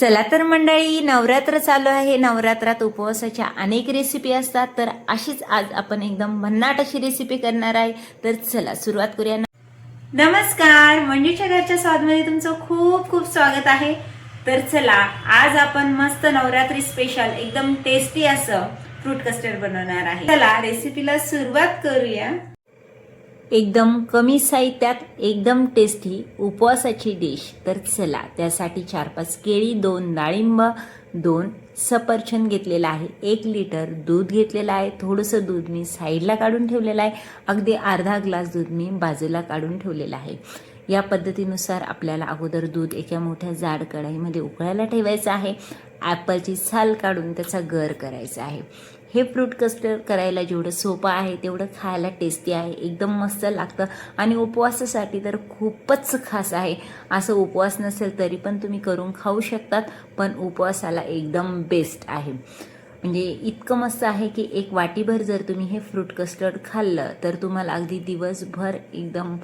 चला तर मंडळी नवरात्र चालू आहे. नवरात्रात उपवासाच्या अनेक रेसिपी असतात. तर अशीच आज आपण एकदम भन्नाट अशी रेसिपी करणार आहे. तर चला सुरुवात करूया. नमस्कार. मंजूच्या घरच्या स्वादमध्ये तुमचं खूप खूप स्वागत आहे. तर चला आज आपण मस्त नवरात्री स्पेशल एकदम टेस्टी असं फ्रूट कस्टर्ड बनवणार आहे. चला रेसिपीला सुरुवात करूया. एकदम कमी साहित्यात एकदम टेस्टी उपवासाची डिश तर चला त्यासाठी चार पाच केळी दोन डाळिंब दोन सफरचंद घेतलेलं आहे. एक लिटर दूध घेतलेलं आहे. थोडंसं दूध मी साईडला काढून ठेवलेलं आहे. अगदी अर्धा ग्लास दूध मी बाजूला काढून ठेवलेलं आहे. या पद्धतीनुसार आपल्याला अगोदर दूध एका मोठ्या जाड कढाईमध्ये उकळायला ठेवायचं आहे. ॲपलची साल काढून त्याचा गर करायचा आहे. हे फ्रूट कस्टर्ड करायला जेवढं सोपं आहे तेवढं खायला टेस्टी आहे एकदम मस्त लागतं. आणि उपवासासाठी तर खूपच खास आहे. असं उपवास नसेल तरी पण तुम्ही करून खाऊ शकतात पण उपवासाला एकदम बेस्ट आहे. म्हणजे इतकं मस्त आहे की एक वाटीभर जर तुम्ही हे फ्रूट कस्टर्ड खाल्लं तर तुम्हाला अगदी दिवसभर एकदम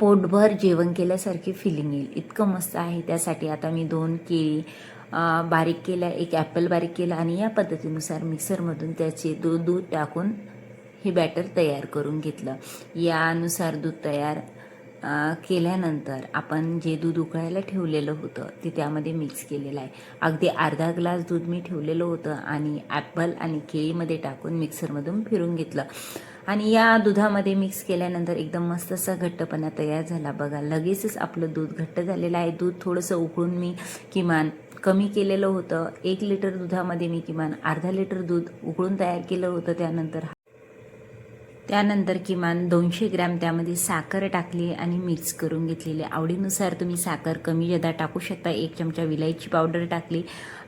पोटभर जेवण केल्यासारखी फिलिंग येईल. इतकं मस्त आहे. त्यासाठी आता मी दोन केळी बारीक केल्या एक ॲपल बारीक केला आणि या पद्धतीनुसार मिक्सरमधून त्याचे दूध दूध टाकून हे बॅटर तयार करून घेतलं. यानुसार दूध तयार केल्यानंतर आपण जे दूध उकळायला ठेवलेलं होतं ते त्यामध्ये मिक्स केलेलं आहे. अगदी अर्धा ग्लास दूध मी ठेवलेलं होतं आणि ॲपल आणि केळीमध्ये टाकून मिक्सरमधून फिरून घेतलं. आणि या दुधामध्ये मिक्स केल्यानंतर एकदम मस्त असा घट्टपणा तयार झाला. बघा लगेचच आपलं दूध घट्ट झालेलं आहे. दूध थोडंसं उकळून मी किमान कमी केलेलं होतं. एक लिटर दुधामध्ये मी किमान अर्धा लिटर दूध उकळून तयार केलं होतं. त्यानंतर त्यानंतर किमान दोनशे ग्रॅम त्यामध्ये साखर टाकली आणि मिक्स करून घेतलेली. आवडीनुसार तुम्ही साखर कमी जदा टाकू शकता. एक चमचा विलायची पावडर टाकली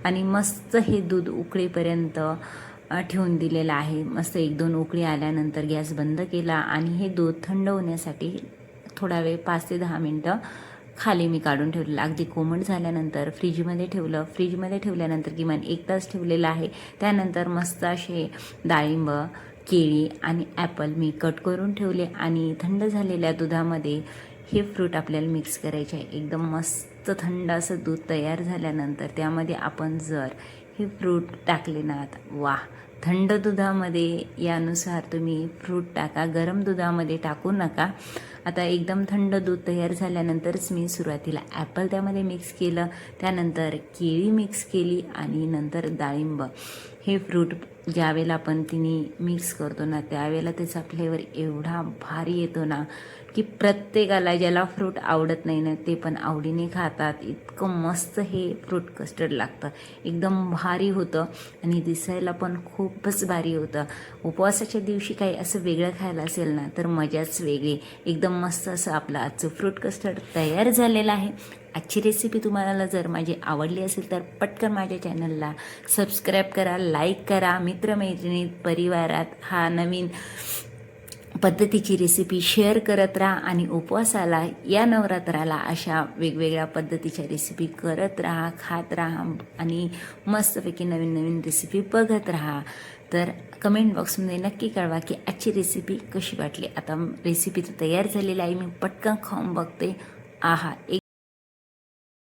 आणि मस्त हे दूध उकळीपर्यंत ठेवून दिलेलं आहे. मस्त एक दोन उकळी आल्यानंतर गॅस बंद केला आणि हे दूध थंड होण्यासाठी थोडा वेळ पाच ते दहा मिनटं खाली मी काढून ठेवलेलं. अगदी कोमट झाल्यानंतर फ्रीजमध्ये ठेवलं. फ्रीजमध्ये ठेवल्यानंतर किमान एक तास ठेवलेलं आहे. त्यानंतर मस्त असे डाळिंब केळी आणि ॲपल मी कट करून ठेवले आणि थंड झालेल्या दुधामध्ये हे फ्रूट आपल्याला मिक्स करायचे आहे. एकदम मस्त थंड असं दूध तयार झाल्यानंतर त्यामध्ये आपण जर हे फ्रूट टाकले ना वा थंड दुधामध्ये यानुसार तुम्ही फ्रूट टाका. गरम दुधामध्ये टाकू नका. आता एकदम थंड दूध तयार झाल्यानंतरच मी सुरुवातीला ॲपल त्यामध्ये मिक्स केलं. त्यानंतर केळी मिक्स केली आणि नंतर डाळिंब. हे फ्रूट ज्यावेळेला आपण तिने मिक्स करतो ना त्यावेळेला त्याचा फ्लेवर एवढा भारी येतो ना की प्रत्येकाला ज्याला फ्रूट आवडत नाही ना ते पण आवडीने खातात. इतकं मस्त हे फ्रूट कस्टर्ड लागतं. एकदम भारी होतं आणि दिसायला पण खूप खूपच भारी होतं. उपवासाच्या दिवशी काही असं वेगळं खायला असेल ना तर मजाच वेगळी. एकदम मस्त असं आपलं आजचं फ्रूट कस्टर्ड तयार झालेलं आहे. आजची रेसिपी तुम्हाला जर माझी आवडली असेल तर पटकन माझ्या चॅनलला सबस्क्राईब करा लाईक करा. मित्रमैत्रिणी परिवारात हा नवीन पद्धतीची रेसिपी शेअर करत राहा आणि उपवासाला या नवरात्राला अशा वेगवेगळ्या पद्धतीच्या रेसिपी करत राहा खात राहा आणि मस्तपैकी नवीन नवीन रेसिपी बघत राहा. तर कमेंट बॉक्समध्ये नक्की कळवा की आजची रेसिपी कशी वाटली. आता रेसिपी तर तयार झालेली आहे. मी पटकन खाऊन बघते. आहा एक